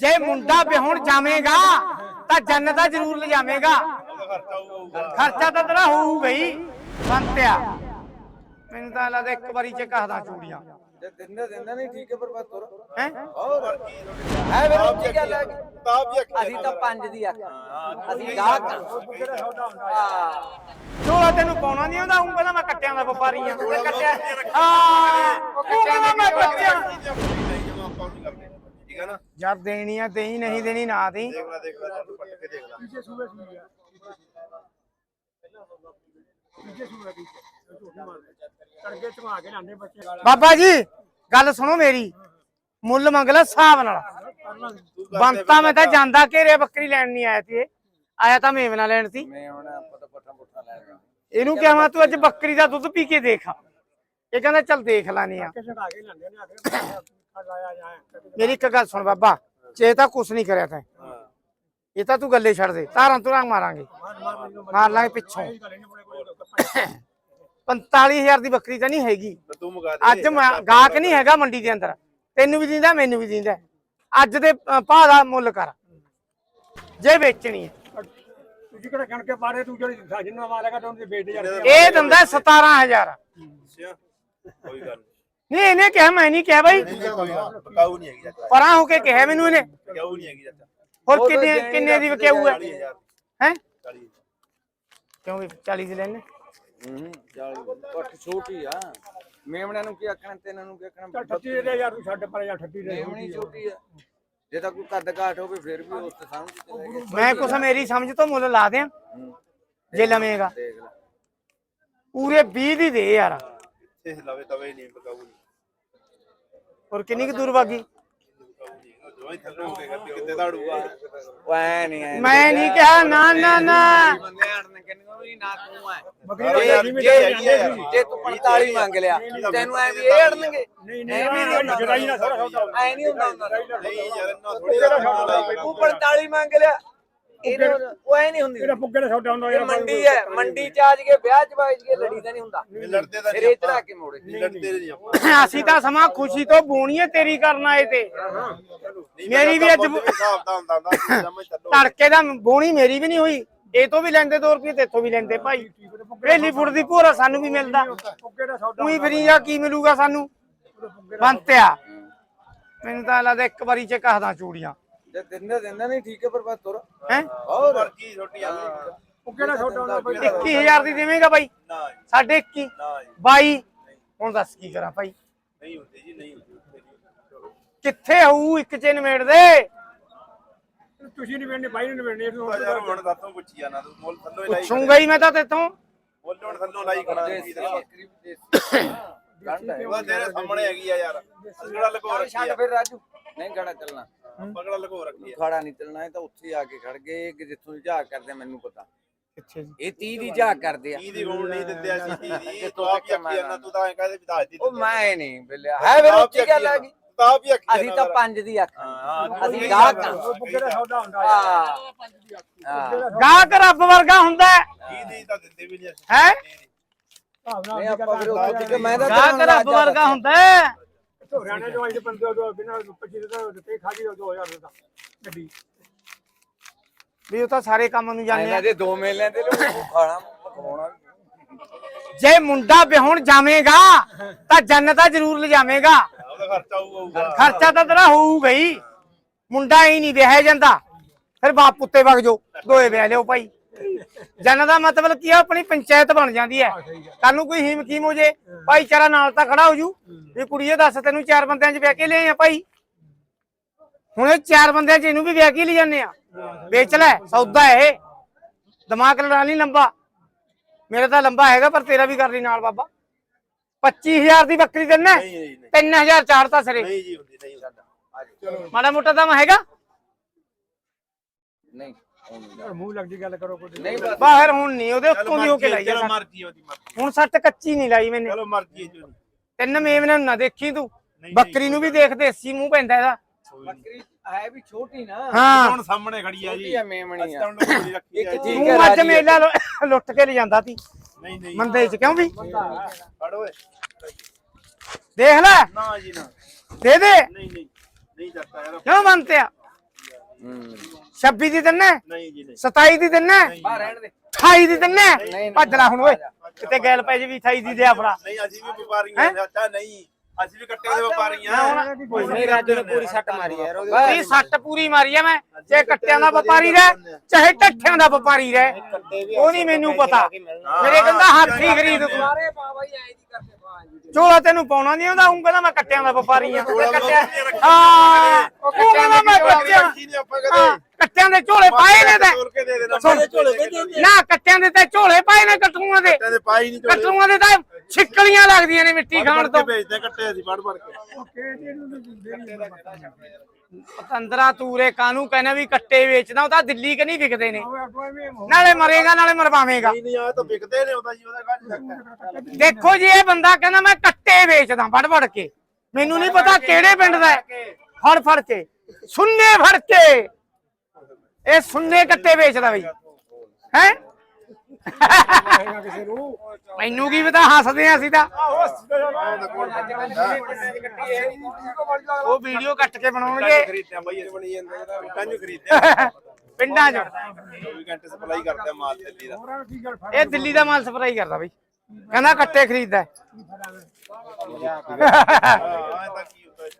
ਜੇ ਮੁੰਡਾ ਵਿਆਹਣ ਜਾਵੇਂਗਾ ਤਾਂ ਜੰਨਤ ਜ਼ਰੂਰ ਲਿਜਾਵੇਂਗਾ। ਖਰਚਾ ਤਾਂ ਤੇਰਾ ਹੋਊ ਗਈ ਬੰਤਿਆ। ਮੈਨੂੰ ਤਾਂ ਲੱਗਦਾ ਇੱਕ ਵਾਰੀ ਚ ਕਹਦਾ ਚੂੜੀਆਂ। ਜੇ ਦਿੰਦੇ ਦਿੰਦੇ ਨਹੀਂ ਠੀਕ ਹੈ ਪਰ ਬਸ ਤੁਰ ਹੈ? ਹੋਰ ਹੈ? ਫਿਰ ਉੱਚੀ ਗੱਲ ਹੈ। ਤਾਂ ਵੀ ਅਸੀਂ ਤਾਂ ਪੰਜ ਦੀ ਅੱਖ ਅਸੀਂ ਗਾਹਕ ਹਾਂ। ਝੋਲਾ ਤੈਨੂੰ ਪਾਉਣਾ ਨਹੀਂ ਆਉਂਦਾ ਉਹ ਪਹਿਲਾਂ ਮੈਂ ਕੱਟਿਆਂ ਦਾ ਵਪਾਰੀ ਆ। ਕੱਟਿਆ ਹਾਂ। ਉਹ ਕਹਿੰਦਾ ਮੈਂ ਕੱਟਿਆ ਆਪਾਂ ਨਹੀਂ ਕਰਦੇ ਠੀਕ ਹੈ ਨਾ। ਯਾਰ ਦੇਣੀ ਆ ਦੇਈ ਨਹੀਂ ਦੇਣੀ ਨਾ ਦੇਈ। ਦੇਖ ਲੈ ਦੇਖ ਲੈ ਤੈਨੂੰ ਪੱਟ ਕੇ ਦੇਖ ਲੈ। ਬਾਬਾ ਜੀ ਗੱਲ ਸੁਣੋ ਮੇਰੀ। ਮੁੱਲ ਮੰਗ ਲੈ ਹਿਸਾਬ ਨਾਲ। ਬੰਤਾ ਮੈਂ ਤਾਂ ਜਾਂਦਾ ਘੇਰੇ ਬੱਕਰੀ ਲੈਣ ਨਹੀਂ ਆਇਆ ਸੀ ਇਹ। ਆਇਆ ਤਾਂ ਮੇਵਨਾ ਲੈਣ ਸੀ। ਮੈਂ ਹੁਣ ਆਪਾਂ ਤਾਂ ਪੱਠਾ ਪੁੱਠਾ ਲੈ ਗਿਆ ਇਹਨੂੰ ਕਿਹਾ ਮੈਂ ਤੂੰ ਅੱਜ ਬੱਕਰੀ ਦਾ ਦੁੱਧ ਪੀ ਕੇ ਦੇਖ। ਇਹ ਕਹਿੰਦਾ ਚੱਲ ਦੇਖ ਲਾਨੀ ਆ। ਮੇਰੀ ਇੱਕ ਗੱਲ ਸੁਣ ਬਾਬਾ ਚੇ ਤਾਂ ਕੁਛ ਨਹੀਂ ਕਰਿਆ ਤੈਂ। ਇਹ ਤਾਂ ਤੂੰ ਗੱਲੇ ਛੱਡ ਦੇ ਧਾਰਾਂ ਤੁਰਾਂ ਮਾਰਾਂਗੇ। ਮਾਰ ਲਾਂਗੇ ਪਿੱਛੋਂ। 45000 ਦੀ ਬੱਕਰੀ ਤਾਂ ਨਹੀਂ ਹੈਗੀ। ਤੇ ਤੂੰ ਮੁਕਾ ਦੇ। ਅੱਜ ਮੈਂ ਗਾਹਕ ਨਹੀਂ ਹੈਗਾ ਮੰਡੀ ਦੇ ਅੰਦਰ। ਤੈਨੂੰ ਵੀ ਦਿੰਦਾ ਮੈਨੂੰ ਵੀ ਦਿੰਦਾ। ਅੱਜ ਦੇ ਅ, ਭਾਅ ਦਾ ਮੁੱਲ ਕਰ। ਜੇ ਵੇਚਣੀ ਹੈ। ਤੁਸੀਂ ਕਿਹੜਾ ਕਣਕੇ ਪਾਰੇ ਤੂੰ ਜਿਹੜੀ ਜਿੰਨਾ ਮਾਰੇਗਾ ਤਾਂ ਉਹਦੇ ਵੇਚ ਯਾਰ। ਇਹ ਦਿੰਦਾ 17000 ਅੱਛਾ ਕੋਈ ਗੱਲ ਨਹੀਂ ਇਹਨੇ ਕਿਹਾ ਮੈਂ ਨਹੀਂ ਕਿਹਾ ਬਾਈ। ਨਹੀਂ ਨਹੀਂ ਹੈਗੀ ਚਾਚਾ। ਪਰਾਂ ਹੋ ਕੇ ਕਿਹਾ ਮੈਨੂੰ ਇਹਨੇ। ਪਕਾਉ ਨਹੀਂ ਹੈਗੀ ਚਾਚਾ। ਹੋਰ ਕਿੰਨੇ ਕਿੰਨੇ ਦੀ ਵਿਕਿਆਊ ਹੈ 40000 ਹੈ? 40 ਕਿਉਂ ਵੀ 40 ਦੀ ਲੈਣੇ ਹੂੰ ਪੱਠ ਛੋਟੀ ਆ। ਮੇਮਣਿਆਂ ਨੂੰ ਕੀ ਆਖਣਾ ਤੇ ਇਹਨਾਂ ਨੂੰ ਕੀ ਆਖਣਾ? ਠੱਤੀ ਦੇ ਯਾਰ ਤੂੰ ਛੱਡ ਪਰ ਯਾਰ ਠੱਤੀ ਦੇ ਮੇਮਣੀ ਛੋਟੀ ਆ। ਜੇ ਤਾਂ ਕੋਈ ਕੱਦ ਕਾਠ ਹੋਵੇ ਫਿਰ ਵੀ ਉਸ ਤੇ ਸਮਝ ਤੇ ਲੈ ਕੇ ਮੈਂ ਕੁਛ ਮੇਰੀ ਸਮਝ ਤੋਂ ਮੁੱਲ ਲਾ ਦਿਆਂ। ਹੂੰ, ਜੇ ਲਵੇਂਗਾ। ਦੇਖ ਲੈ। ਪੂਰੇ 20 ਦੀ ਦੇ ਯਾਰ। ਇੱਥੇ ਲਵੇ ਤਵੇ ਨਹੀਂ ਪਕਾਉ ਹੋਰ ਕਿੰਨੀ ਕੁ ਦੂਰ ਵਾਗੀ? ਐ ਨਹੀਂ ਐ ਮੈਂ ਨਹੀਂ ਕਿਹਾ ਨਾ ਨਾ ਨਾ। ਬੰਦੇ ਹੜਨ ਕਿੰਨੇ ਵੀ ਨਾ ਤੂੰ ਐ ਬੱਕਰੀ ਜੇ- ਤੂੰ 45 ਮੰਗ ਲਿਆ ਤੈਨੂੰ ਐ ਵੀ ਇਹ ਹੜਨਗੇ ਨਹੀਂ ਨਹੀਂ ਐ ਨਹੀਂ ਹੁੰਦਾ ਹੁੰਦਾ। ਨਹੀਂ ਯਾਰ ਇੰਨਾ ਥੋੜੀ ਦਾ ਤੂੰ 45 ਮੰਗ ਲਿਆ। ਇਹਨੇ ਉਹ ਐ ਨਹੀਂ ਹੁੰਦੀ ਇਹਦਾ ਪੁੱਗੇ ਦਾ ਛੋਟਾ ਹੁੰਦਾ ਇਹ ਮੰਡੀ ਹੈ ਮੰਡੀ ਚ ਆਜ ਕੇ ਵਿਆਹ ਚ ਬਾਜ ਕੇ ਲੜੀ ਦਾ ਨਹੀਂ ਹੁੰਦਾ ਲੜਦੇ ਤਾਂ ਫਿਰ ਨਹੀਂ ਇਹ ਚੜਾ ਕੇ ਮੋੜੇ। ਨਹੀਂ ਲੜਦੇ ਨਹੀਂ ਆਪਾਂ। ਅਸੀਂ ਤਾਂ ਸਮਾਂ ਖੁਸ਼ੀ ਤੋਂ ਬੋਣੀਏ ਤੇਰੀ ਕਰਨ ਆਏ ਤੇ। ਮੇਰੀ ਵੀ ਅੱਜ- ਹਿਸਾਬ ਦਾ ਹੁੰਦਾ ਹੁੰਦਾ ਸਮਝ ਚੱਲੋ। ਤੜਕੇ ਦਾ ਬੋਣੀ ਮੇਰੀ ਵੀ ਨਹੀਂ ਹੋਈ। ਇਹ ਤੋਂ ਵੀ ਲੈਂਦੇ 2 ਰੁਪਏ ਤੇਥੋਂ ਵੀ ਲੈਂਦੇ ਭਾਈ। ਵੇਲੀ ਫੁੱਟ ਦੀ ਭੋਰਾ ਸਾਨੂੰ ਵੀ ਮਿਲਦਾ। ਉਹੀ ਫਰੀ ਆ ਕੀ ਮਿਲੂਗਾ ਸਾਨੂੰ? ਬੰਤਿਆ। ਮੈਨੂੰ ਤਾਂ ਲੱਗਦਾ ਇੱਕ ਵਾਰੀ ਚ ਕਹਦਾ ਚੂੜੀਆਂ। ਜੇ ਦਿੰਦੇ ਦਿੰਦੇ ਨਹੀਂ ਠੀਕ ਹੈ ਪਰ ਬਸ ਤੁਰ। ਹੈ? ਹੋਰ। ਮਰਜ਼ੀ ਛੋਟੀ ਆ। ਪੁੱਗੇ ਦਾ ਛੋਟਾ ਹੁੰਦਾ ਬਈ? 21000 ਦੀ ਦੇਵੇਂਗਾ ਬਾਈ? ਨਾ ਸਾਢੇ 21 ਨਾ ਜੀ, 22 ਹੁਣ ਦੱਸ ਕੀ ਕਰਾਂ ਭਾਈ ਨਹੀਂ ਹੁੰਦੀ ਜੀ ਨਹੀਂ ਹੁੰਦੀ ਕਿੱਥੇ ਹੋਊ ਇੱਕ ਚ ਨਿਮੇੜ ਦੇ? ਤੁਸੀਂ ਨਹੀਂ ਵੇਣਨੇ ਬਾਈ ਤੂੰ ਯਾਰ ਹੁਣ ਦੱਸੋ ਪੁੱਛੀ ਜਾਣਾ ਤੂੰ ਮੁੱਲ ਥੱਲੋਂ ਹੀ ਲਾਈ ਪੁੱਛੂੰਗਾ ਹੀ ਮੈਂ ਤਾਂ ਤੇਤੋਂ। ਮੁੱਲ ਹੁਣ ਥੱਲੋਂ ਲਾਈ ਖੜਾ ਬੱਕਰੀ ਉਹ ਤੇਰੇ ਸਾਹਮਣੇ ਹੈਗੀ ਆ ਯਾਰ। ਅਸਗੜਾ ਲਗੋ ਰੱਖੀ ਛੱਡ ਆ? ਫਿਰ ਰਾਜੂ। ਨਹੀਂ ਗੜਾ ਚੱਲਣਾ। ਪਗੜਾ ਲਗੋ ਰੱਖੀ ਆ? ਖੜਾ ਨਹੀਂ ਚੱਲਣਾ ਇਹ ਤਾਂ ਉੱਥੇ ਆ ਕੇ ਖੜ ਗਏ ਕਿ ਜਿੱਥੋਂ ਦੀ ਝਾਕ ਕਰਦੇ ਆ, ਮੈਨੂੰ ਪਤਾ। ਜੀ। ਇਹ 30 ਦੀ ਝਾਕ ਕਰਦੇ ਆ। ਕੀ ਦੀ ਗੋਲ ਨਹੀਂ ਦਿੰਦੇ ਅਸੀਂ ਕੀ ਦੀ। ਤੂੰ ਆਪ ਹੀ ਅੱਖੀ ਜਾਂਦਾ ਤੂੰ ਤਾਂ ਐਂ ਕਹਦੇ ਵੀ ਦੱਸ ਦੀ ਉਹ ਮੈਂ ਨਹੀਂ ਬਿੱਲਿਆ। ਹੈ ਫਿਰ ਉੱਚੀ ਗੱਲ ਆ ਗਈ ਤਾਂ ਆਪ ਹੀ ਅੱਖੀ ਅਸੀਂ ਤਾਂ ਪੰਜ ਦੀ ਅੱਖ। ਹਾਂ ਅਸੀਂ ਗਾਹਕ ਹਾਂ। ਗਾਹਕ ਰੱਬ ਵਰਗਾ ਹੁੰਦਾ ਹੈ। ਕੀ ਦੀ ਤਾਂ ਦਿੰਦੇ ਵੀ ਨਹੀਂ ਅਸੀਂ। ਹੈਂ? ਕਿ ਮੈਂ ਤਾਂ ਗਾਹਕ ਰੱਬ ਵਰਗਾ ਹੁੰਦਾ ਹੈ। ਹਰਿਆਣਾ ਜੋ ਆਈ ਬੰਦੇ ਜੋ ਬਿਨਾ 25 ਦਾ ਦਿੱਤੇ ਖਾ ਗਈ 2000 ਦਾ ਗੱਡੀ। ਵੀ ਉਹ ਤਾਂ ਸਾਰੇ ਕੰਮ ਨੂੰ ਇਹਨਾਂ ਆ। ਦੇ ਦੋ ਮੇਲਿਆਂ ਤੇ ਲੋਕ ਖਾਣਾ ਪਕਾਉਣਾ ਜੇ ਮੁੰਡਾ ਵਿਆਹਣ ਜਾਵੇਂਗਾ ਤਾਂ ਜੰਨਤ ਜ਼ਰੂਰ ਲਿਜਾਵੇਂਗਾ। ਉਹਦਾ ਖਰਚਾ ਹੋਊਗਾ ਖਰਚਾ ਤਾਂ ਤੇਰਾ ਹੋਊਗਾ ਹੀ ਮੁੰਡਾ ਹੀ ਨਹੀਂ ਵਿਆਹਿਆ ਜਾਂਦਾ। ਫਿਰ ਬਾਪ ਪੁੱਤੇ ਵਗ ਜੋ ਦੋਏ ਵਿਆਹ ਲਿਓ ਭਾਈ। ਜਨ ਦਾ ਮਤਲਬ ਕੀ ਆ ਆਪਣੀ ਪੰਚਾਇਤ ਬਣ ਜਾਂਦੀ ਹੈ। ਕੱਲ ਨੂੰ ਕੋਈ ਹੀਮ ਕੀਮ ਹੋ ਜੇ ਭਾਈਚਾਰਾ ਨਾਲ ਤਾਂ ਖੜਾ ਹੋ ਜੂ। ਵੀ ਕੁੜੀਏ ਦੱਸ ਤੈਨੂੰ ਚਾਰ ਬੰਦਿਆਂ 'ਚ ਵਿਆਹ ਕੇ ਲਿਆਏ ਆ ਭਾਈ। ਹੁਣ ਇਹ ਚਾਰ ਬੰਦਿਆਂ 'ਚ ਇਹਨੂੰ ਵੀ ਵਿਆਹ ਕੇ ਲਈ ਜਾਂਦੇ ਆ। ਵੇਚ ਲੈ ਸੌਦਾ ਇਹ। ਦਿਮਾਗ ਲੜਾ ਨਹੀਂ ਲੰਬਾ। ਮੇਰਾ ਤਾਂ ਲੰਬਾ ਹੈਗਾ ਪਰ ਤੇਰਾ ਵੀ ਕਰ ਲਈ ਨਾਲ ਬਾਬਾ। 25000 ਦੀ ਬੱਕਰੀ ਦਿੰਨਾ ਨਹੀਂ ਨਹੀਂ। 3000 ਚਾੜਤਾ ਸਰੇ। ਨਹੀਂ ਜੀ ਹੁੰਦੀ ਨਹੀਂ ਹੁੰਦਾ ਮਾੜਾ ਮੋਟਾ ਤਾਂ ਹੈਗਾ? ਨਹੀਂ। ਉਹ ਨਹੀਂ। ਮੂੰਹ ਲੱਗਦੀ ਗੱਲ ਕਰੋ ਕੋਈ ਨਹੀਂ ਬਸ। ਬਾਹਰ ਹੁਣ ਨਹੀਂ ਉਹਦੇ ਉੱਤੋਂ ਦੀ ਹੋ ਕੇ ਲਾਈ ਚਲੋ ਜਾ ਮਰਜ਼ੀ ਉਹਦੀ ਮਰਜ਼ੀ ਹੁਣ ਸੱਟ ਕੱਚੀ ਨਹੀਂ ਲਾਈ ਮੈਨੇ। ਚਲੋ ਮਰਜ਼ੀ ਹੈ ਜੀ। ਤਿੰਨ ਮੇਮਨੇ ਨੂੰ ਨਾ ਦੇਖੀ ਤੂੰ। ਬੱਕਰੀ ਨੂੰ ਵੀ ਦੇਖ ਦੇਸੀ ਮੂੰਹ ਪੈਂਦਾ ਇਹਦਾ। ਬੱਕਰੀ ਹੈ ਵੀ ਛੋਟੀ ਨਾ। ਹਾਂ। ਹੁਣ ਸਾਹਮਣੇ ਖੜੀ ਆ ਜੀ। ਛੋਟੀ ਆ ਮੇਮਣੀ ਅਸੀਂ ਆ ਆ ਇੱਕ ਜੀ। ਠੀਕ ਹੈ ਅੱਜ ਮੇਲਾ ਲੁੱਟ ਕੇ ਲੈ ਜਾਂਦਾ ਤੀ। ਨਹੀਂ ਨਹੀਂ। ਮੰਦੇ ਚ ਕਿਉਂ ਵੀ? ਫੜ ਓਏ। ਦੇਖ ਲੈ। ਨਾ ਜੀ ਨਾ। ਦੇ ਦੇ। ਨਹੀਂ ਨਹੀਂ। ਨਹੀਂ ਜਾਂਦਾ ਯਾਰ। ਕਿਉਂ ਮੰਨਤੇ ਆ 26 ਦੀ ਦਿੰਨਾ? ਨਹੀਂ ਜੀ ਨਹੀਂ। 27 ਦੀ ਦਿੰਨਾ? ਬਾ ਰਹਿਣ ਦੇ। 28 ਦੀ ਦਿੰਨਾ? ਭੱਜ ਲੈ ਹੁਣ ਓਏ। ਕਿਤੇ ਗੈਲ ਪੈ ਜੇ ਵੀ 28 ਦੀ ਦਿਆ ਫੜਾ ਨਹੀਂ ਅਸੀਂ ਵੀ ਵਪਾਰੀਆਂ ਨੇ ਅੱਛਾ ਨਹੀਂ। ਅਸੀਂ ਵੀ ਕੱਟੇ ਦੇ ਵਪਾਰੀਆਂ। ਨਹੀਂ ਰਾਜੂ ਨੇ ਪੂਰੀ ਸੱਟ ਮਾਰੀ ਯਾਰ ਉਹਦੇ ਸੱਟ ਪੂਰੀ ਮਾਰੀ ਆ ਮੈਂ ਚਾਹੇ ਕੱਟਿਆਂ ਦਾ ਵਪਾਰੀ ਰਹਿ ਚਾਹੇ ਢੱਠਿਆਂ ਦਾ ਵਪਾਰੀ ਰਹਿ। ਉਹ ਨਹੀਂ ਮੈਨੂੰ ਪਤਾ। ਮੇਰੇ ਕਹਿੰਦਾ ਹਾਥੀ ਖਰੀਦ ਤੂੰ। ਸਾਰੇ ਪਾ ਬਾਈ ਐਂ ਦੀ ਕਰਕੇ ਪਾ ਚੋਲਾ ਤੈਨੂੰ ਪਾਉਣਾ ਨਹੀਂ ਆਉਂਦਾ ਉਹ ਕਹਿੰਦਾ ਮੈਂ ਕੱਟਿਆਂ ਦਾ ਵਪਾਰੀ ਆ ਹਾਂ ਉਹ ਕਹਿੰਦਾ ਮੈਂ ਕੱਟਿਆਂ ਹਾਂ, ਕੱਟਿਆਂ ਦੇ ਝੋਲੇ ਪਾਏ ਨੇ ਤੇ। ਨਾ ਕੱਟਿਆਂ ਦੇ ਤੇ ਝੋਲੇ ਪਾਏ ਨੇ ਕਟਰੂਆਂ ਦੇ। ਕੱਟੇ ਦੇ ਪਾਈ ਨਹੀਂ ਤੋੜੇ ਕਟਰੂਆਂ ਦੇ ਤਾਂ ਛਿੱਕਲੀਆਂ ਲੱਗਦੀਆਂ ਨੇ ਮਿੱਟੀ ਖਾਣ ਤੋਂ। ਭੇਜਦੇ ਕੱਟੇ ਅਸੀਂ ਫੜ ਫੜ ਕੇ ਪਤੰਦਰਾ ਤੂਰੇ ਕਾਨੂੰ ਕਹਿੰਦਾ ਵੀ ਕੱਟੇ ਵੇਚਦਾ ਉਹ ਤਾਂ ਦਿੱਲੀ ਕਿ ਨਹੀਂ ਵਿਕਦੇ ਨੇ? ਨਾਲੇ ਮਰੇਗਾ ਨਾਲੇ ਮਰਵਾਵੇਂਗਾ। ਨਹੀਂ ਨਹੀਂ ਆ ਤਾਂ ਵਿਕਦੇ ਨੇ ਉਹਦਾ ਜੀ ਉਹਦਾ ਗੱਲ ਦੇਖੋ ਜੀ ਇਹ ਬੰਦਾ ਕਹਿੰਦਾ ਮੈਂ ਕੱਟੇ ਵੇਚਦਾ ਫੜ ਫੜ ਕੇ। ਮੈਨੂੰ ਨਹੀਂ ਪਤਾ ਕਿਹੜੇ ਪਿੰਡ ਦਾ ਫੜ ਫੜ ਕੇ। ਸੁੰਨੇ ਫੜ ਕੇ। ਇਹ ਸੁੰਨੇ ਕੱਟੇ ਵੇਚਦਾ ਬਈ। ਹੈ? ਮੈਨੂੰ ਕੀ ਪਤਾ ਹੱਸਦੇ ਆ ਅਸੀਂ ਤਾਂ। ਉਹ ਵੀਡੀਓ ਕੱਟ ਕੇ ਬਣਾਉਣਗੇ। ਖਰੀਦਿਆ ਬਾਈ ਅਸੀਂ। ਬਣੀ ਜਾਂਦੇ ਇਹਦਾ। ਕੰਜ ਖਰੀਦਿਆ। ਪਿੰਡਾਂ 'ਚ। 24 ਘੰਟੇ ਸਪਲਾਈ ਕਰਦੇ ਆ ਮਾਲ ਦਿੱਲੀ ਦਾ। ਇਹ ਦਿੱਲੀ ਦਾ ਮਾਲ ਸਪਲਾਈ ਕਰਦਾ ਬਈ। ਕਹਿੰਦਾ ਕੱਟੇ ਖਰੀਦਦਾ। ਹੈ। ਹਾਂ ਇਹ ਤਾਂ ਕੀ ਹੁੰਦਾ।